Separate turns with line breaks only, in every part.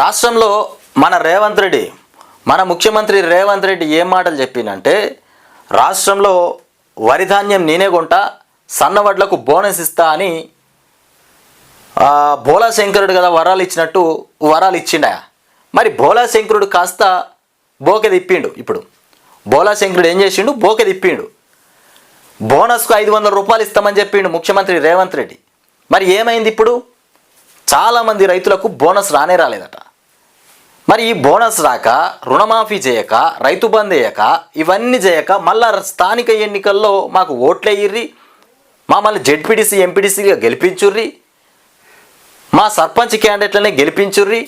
రాష్ట్రంలో మన రేవంత్ రెడ్డి మన ముఖ్యమంత్రి రేవంత్ రెడ్డి ఏం మాటలు చెప్పిందంటే రాష్ట్రంలో వరి ధాన్యం నేనే కొంటా సన్నవడ్లకు బోనస్ ఇస్తా అని భోలా శంకరుడు కదా వరాలు ఇచ్చినట్టు వరాలు ఇచ్చిండా? మరి భోలా శంకరుడు కాస్త బోకె తిప్పిండు ఇప్పుడు. భోలా శంకరుడు ఏం చేసిండు? బోకె తిప్పిండు. బోనస్కు ఐదు వందల రూపాయలు ఇస్తామని చెప్పిండు ముఖ్యమంత్రి రేవంత్ రెడ్డి. మరి ఏమైంది ఇప్పుడు? చాలామంది రైతులకు బోనస్ రానే రాలేదట. మరి ఈ బోనస్ రాక రుణమాఫీ చేయక రైతు బంద్ వేయక ఇవన్నీ చేయక మళ్ళా స్థానిక ఎన్నికల్లో మాకు ఓట్లేయ్యి మమ్మల్ని జెడ్పీటీసీ ఎంపీటీసీగా గెలిపించుర్రి మా సర్పంచ్ క్యాండిడేట్లనే గెలిపించుర్రి.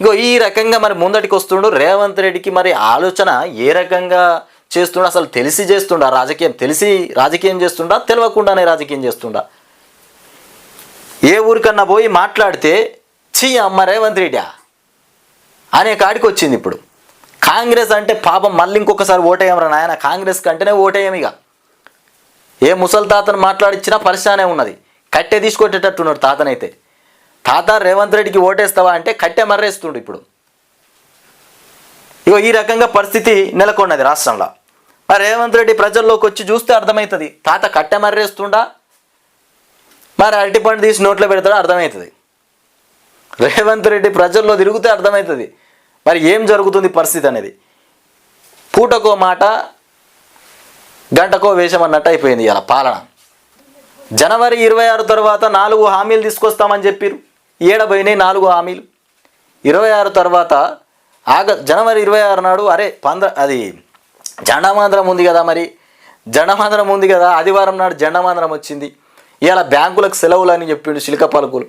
ఇగో ఈ రకంగా మరి ముందటికి వస్తుండు రేవంత్ రెడ్డికి మరి ఆలోచన ఏ రకంగా చేస్తుండ అసలు తెలిసి చేస్తుండ రాజకీయం తెలిసి రాజకీయం చేస్తుండా తెలియకుండానే రాజకీయం చేస్తుండా? ఏ ఊరికన్నా పోయి మాట్లాడితే చీ అమ్మ రేవంత్ రెడ్డి అనే కాడికి వచ్చింది ఇప్పుడు. కాంగ్రెస్ అంటే పాపం మళ్ళీ ఇంకొకసారి ఓటేయమరా నాయన. కాంగ్రెస్ కంటేనే ఓటేయం ఇక. ఏ ముసలి తాతను మాట్లాడిచ్చినా పరిశానే ఉన్నది. కట్టె తీసుకొట్టేటట్టున్నాడు తాతనైతే. తాత రేవంత్ రెడ్డికి ఓటేస్తావా అంటే కట్టె మర్రేస్తుండు ఇప్పుడు. ఇగో ఈ రకంగా పరిస్థితి నెలకొన్నది రాష్ట్రంలో. మరి రేవంత్ రెడ్డి ప్రజల్లోకి వచ్చి చూస్తే అర్థమవుతుంది. తాత కట్టె మర్రేస్తుండా? మరి అరటిపండు తీసి నోట్లో పెడతాడో అర్థమవుతుంది. రేవంత్ రెడ్డి ప్రజల్లో తిరిగితే అర్థమవుతుంది. మరి ఏం జరుగుతుంది పరిస్థితి అనేది. పూటకో మాట గంటకో వేషం అన్నట్టు అయిపోయింది ఇలా పాలన. జనవరి ఇరవై ఆరు తర్వాత నాలుగు హామీలు తీసుకొస్తామని చెప్పారు ఏడబోయినాయి నాలుగు హామీలు. ఇరవై ఆరు తర్వాత ఆగ జనవరి ఇరవై ఆరు నాడు అరే పంద్ర అది జెండామాంధ్రం ఉంది కదా మరి. జెండామాంధ్రం ఉంది కదా. ఆదివారం నాడు జెండామాంధ్రం వచ్చింది. ఇవాళ బ్యాంకులకు సెలవులు అని చెప్పిండు శిల్క పలుకులు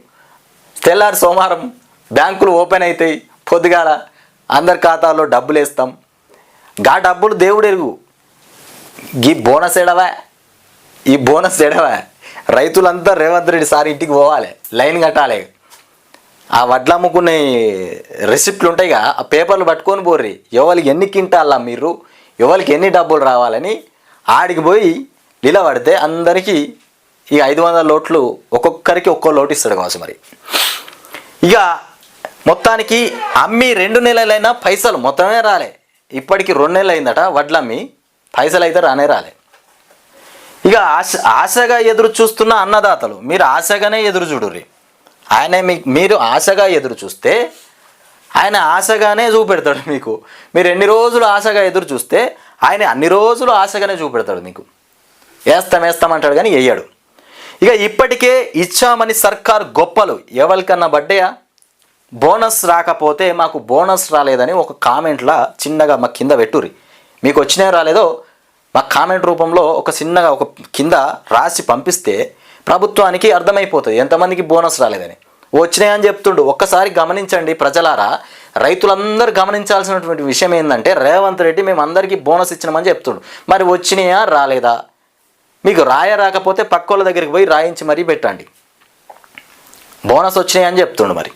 తెల్లారి సోమవారం బ్యాంకులు ఓపెన్ అవుతాయి పొద్దుగాల అందరి ఖాతాల్లో డబ్బులు వేస్తాం. గా డబ్బులు దేవుడు ఎరుగు. ఈ బోనస్ ఎడవా ఈ బోనస్ ఎడవా రైతులంతా రేవంత్ రెడ్డి సార్ ఇంటికి పోవాలి. లైన్ కట్టాలి. ఆ వడ్లు అమ్ముకునే రెసిప్ట్లు ఉంటాయిగా ఆ పేపర్లు పట్టుకొని పోర్రి. ఎవరికి ఎన్ని కింటాలా మీరు ఎవరికి ఎన్ని డబ్బులు రావాలని ఆడికి పోయి నిలబడితే అందరికీ ఈ ఐదు వందల లోట్లు ఒక్కొక్కరికి ఒక్కో లోటు ఇస్తాడు కావచ్చు మరి. ఇక మొత్తానికి అమ్మి రెండు నెలలైనా పైసలు మొత్తమే రాలే. ఇప్పటికి రెండు నెలలు అయిందట వడ్లు అమ్మి పైసలు అయితే రానే రాలే. ఇక ఆశ ఆశగా ఎదురు చూస్తున్న అన్నదాతలు మీరు ఆశగానే ఎదురు చూడుర్రి. ఆయన మీ మీరు ఆశగా ఎదురు చూస్తే ఆయన ఆశగానే చూపెడతాడు మీకు. మీరు ఎన్ని రోజులు ఆశగా ఎదురు చూస్తే ఆయన అన్ని రోజులు ఆశగానే చూపెడతాడు మీకు. వేస్తాం వేస్తామంటాడు కానీ వేయడు ఇక ఇప్పటికే ఇచ్చామని సర్కార్ గొప్పలు. ఎవరికన్నా బడ్డయా? బోనస్ రాకపోతే మాకు బోనస్ రాలేదని ఒక కామెంట్లా చిన్నగా మా కింద పెట్టుర్రి. మీకు వచ్చినా రాలేదో మా కామెంట్ రూపంలో ఒక చిన్నగా ఒక కింద రాసి పంపిస్తే ప్రభుత్వానికి అర్థమైపోతుంది ఎంతమందికి బోనస్ రాలేదని. వచ్చినాయని చెప్తుండు. ఒక్కసారి గమనించండి ప్రజలారా. రైతులందరూ గమనించాల్సినటువంటి విషయం ఏంటంటే రేవంత్ రెడ్డి మేము అందరికీ బోనస్ ఇచ్చినామని చెప్తుండు. మరి వచ్చినాయా రాలేదా? మీకు రాయ రాకపోతే పక్కోళ్ళ దగ్గరికి పోయి రాయించి మరీ పెట్టండి. బోనస్ వచ్చినాయి అని చెప్తుండు మరి.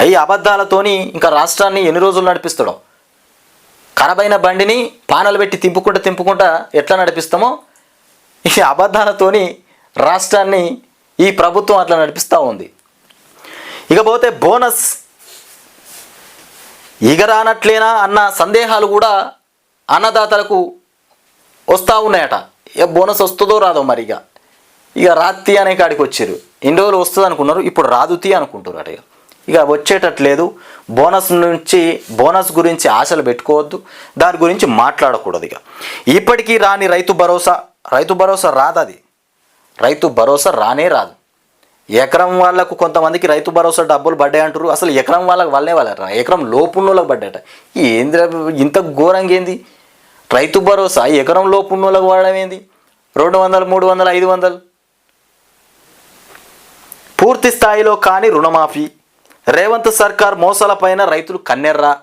అయ్యి అబద్ధాలతోని ఇంకా రాష్ట్రాన్ని ఎన్ని రోజులు నడిపిస్తాడో? ఖరాబైన బండిని పానలు పెట్టి తింపుకుంటా తింపుకుంటా ఎట్లా నడిపిస్తామో? ఈ అబద్ధాలతోని రాష్ట్రాన్ని ఈ ప్రభుత్వం అట్లా నడిపిస్తూ ఉంది. ఇకపోతే బోనస్ ఇగరానట్లేనా అన్న సందేహాలు కూడా అన్నదాతలకు వస్తూ ఉన్నాయట. ఇక బోనస్ వస్తుందో రాదో మరి ఇక ఇక రాత్తి అనే కాడికి వచ్చారు. ఇన్ని రోజులు వస్తుంది అనుకున్నారు ఇప్పుడు రాదుతి అనుకుంటున్నారు ఇక. ఇక వచ్చేటట్లేదు బోనస్ నుంచి బోనస్ గురించి ఆశలు పెట్టుకోవద్దు. దాని గురించి మాట్లాడకూడదు ఇక. ఇప్పటికీ రాని రైతు భరోసా రైతు భరోసా రాదు అది రైతు భరోసా రానే రాదు. ఎకరం వాళ్ళకు కొంతమందికి రైతు భరోసా డబ్బులు పడ్డాయి అంటారు అసలు ఎకరం వాళ్ళకి వాళ్ళే వాళ్ళ ఎకరం లోపున్నోళ్ళకి పడ్డాట ఏంది ఇంత ఘోరంగా ఏంది? రైతు భరోసా ఎకరం లోపు ఉన్నోళ్ళకు వాడడం ఏంది? రెండు వందలు మూడు వందలు ఐదు వందలు. పూర్తి స్థాయిలో కాని రుణమాఫీ. రేవంత్ సర్కార్ మోసాలపైన రైతులు కన్నెర్ర.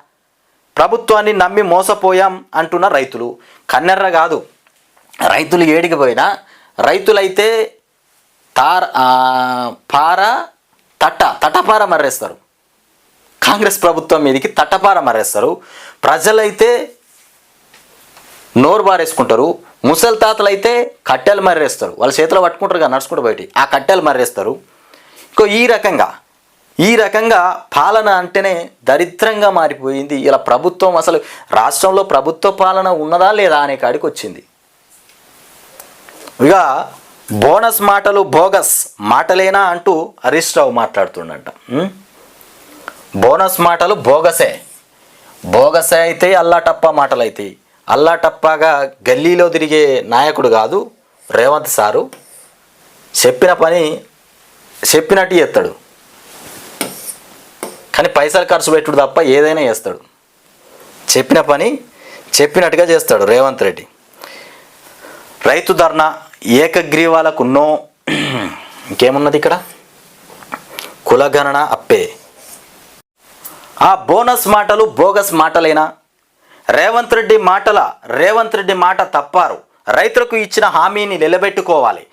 ప్రభుత్వాన్ని నమ్మి మోసపోయాం అంటున్న రైతులు. కన్నెర్ర కాదు. రైతులు ఏడికి పోయినా రైతులైతే తార పార తట్ట తటపార మర్రేస్తారు. కాంగ్రెస్ ప్రభుత్వం మీదకి తట్టపార మర్రేస్తారు. ప్రజలైతే నోరు బారేసుకుంటారు. ముసలి తాతలు అయితే కట్టెలు మర్రేస్తారు. వాళ్ళ చేతిలో పట్టుకుంటారు కదా నడుచుకుంటూ బయట ఆ కట్టెలు మర్రేస్తారు. ఇంకో ఈ రకంగా ఈ రకంగా పాలన అంటేనే దరిద్రంగా మారిపోయింది. ఇలా ప్రభుత్వం అసలు రాష్ట్రంలో ప్రభుత్వ పాలన ఉన్నదా లేదా అనే కాడికి వచ్చింది. ఇక బోనస్ మాటలు బోగస్ మాటలేనా అంటూ హరీష్ రావు మాట్లాడుతుండంట. బోనస్ మాటలు బోగసే. బోగసే అయితే అల్లాటప్ప మాటలు అవుతాయి అల్లాటప్పగా గల్లీలో తిరిగే నాయకుడు కాదు రేవంత్ సారు చెప్పిన పని చెప్పినట్టు చేస్తాడు. కానీ పైసలు ఖర్చు పెట్టుడు తప్ప ఏదైనా చేస్తాడు. చెప్పిన పని చెప్పినట్టుగా చేస్తాడు రేవంత్ రెడ్డి. రైతు ధర్నా ఏకగ్రీవాలకు నో ఇంకేమున్నది ఇక్కడ? కులగణన అప్పే. ఆ బోనస్ మాటలు బోగస్ మాటలైనా? రేవంత్ రెడ్డి మాటల రేవంత్ రెడ్డి మాట తప్పారు. రైతులకు ఇచ్చిన హామీని నిలబెట్టుకోవాలి.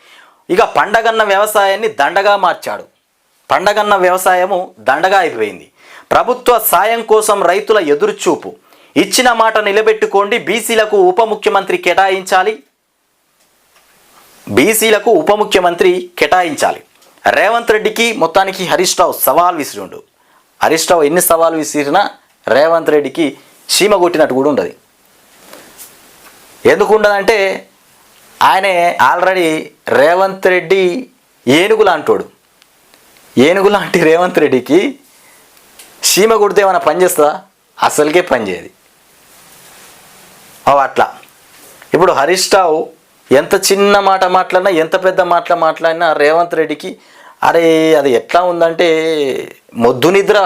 ఇక పండగన్న వ్యవసాయాన్ని దండగా మార్చాడు. పండగన్న వ్యవసాయము దండగా అయిపోయింది. ప్రభుత్వ సాయం కోసం రైతుల ఎదురుచూపు. ఇచ్చిన మాట నిలబెట్టుకోండి బీసీలకు ఉప ముఖ్యమంత్రి కేటాయించాలి. బీసీలకు ఉప ముఖ్యమంత్రి కేటాయించాలి. రేవంత్ రెడ్డికి మొత్తానికి హరీష్ రావు సవాల్ విసిరిండు. హరీష్ రావు ఎన్ని సవాలు విసిరినా రేవంత్ రెడ్డికి చీమ కొట్టినట్టు కూడా ఉండదు. ఎందుకు ఉండదంటే ఆయనే ఆల్రెడీ రేవంత్ రెడ్డి ఏనుగు లాంటోడు ఏనుగు లాంటి రేవంత్ రెడ్డికి చీమ కొడితే ఏమైనా పని చేస్తుందా? అసలుకే పనిచేయదు ఓ అట్లా. ఇప్పుడు హరీష్ రావు ఎంత చిన్న మాట మాట్లాడినా ఎంత పెద్ద మాటలు మాట్లాడినా రేవంత్ రెడ్డికి అరే అది ఎట్లా ఉందంటే మొద్దు నిద్ర.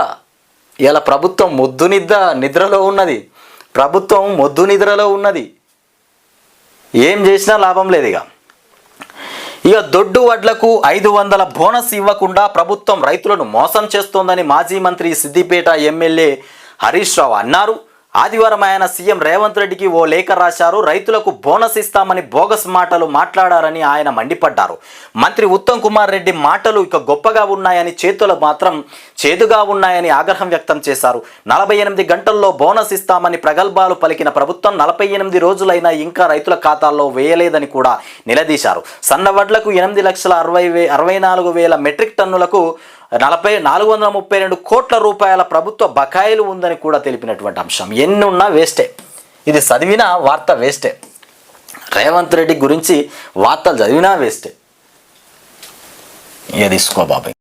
ఇలా ప్రభుత్వం మొద్దు నిద్ర నిద్రలో ఉన్నది. ప్రభుత్వం మొద్దు నిద్రలో ఉన్నది. ఏం చేసినా లాభం లేదు ఇక. ఇక దొడ్డు వడ్లకు ఐదు వందల బోనస్ ఇవ్వకుండా ప్రభుత్వం రైతులను మోసం చేస్తోందని మాజీ మంత్రి సిద్దిపేట ఎమ్మెల్యే హరీష్ రావు అన్నారు. ఆదివారం ఆయన సీఎం రేవంత్ రెడ్డికి ఓ లేఖ రాశారు. రైతులకు బోనస్ ఇస్తామని బోగస్ మాటలు మాట్లాడారని ఆయన మండిపడ్డారు. మంత్రి ఉత్తమ్ కుమార్ రెడ్డి మాటలు ఇక గొప్పగా ఉన్నాయని చేతులు మాత్రం చేదుగా ఉన్నాయని ఆగ్రహం వ్యక్తం చేశారు. నలభై ఎనిమిది గంటల్లో బోనస్ ఇస్తామని ప్రగల్భాలు పలికిన ప్రభుత్వం నలభై ఎనిమిది రోజులైనా ఇంకా రైతుల ఖాతాల్లో వేయలేదని కూడా నిలదీశారు. సన్న వడ్లకు ఎనిమిది లక్షల అరవై వే అరవై నాలుగు వేల మెట్రిక్ టన్నులకు నలభై నాలుగు వందల ముప్పై రెండు కోట్ల రూపాయల ప్రభుత్వ బకాయిలు ఉందని కూడా తెలిపినటువంటి అంశం. ఎన్ని ఉన్నా వేస్టే. ఇది చదివిన వార్త వేస్టే. రేవంత్ రెడ్డి గురించి వార్తలు చదివినా వేస్టే. ఇక తీసుకో బాబాయ్.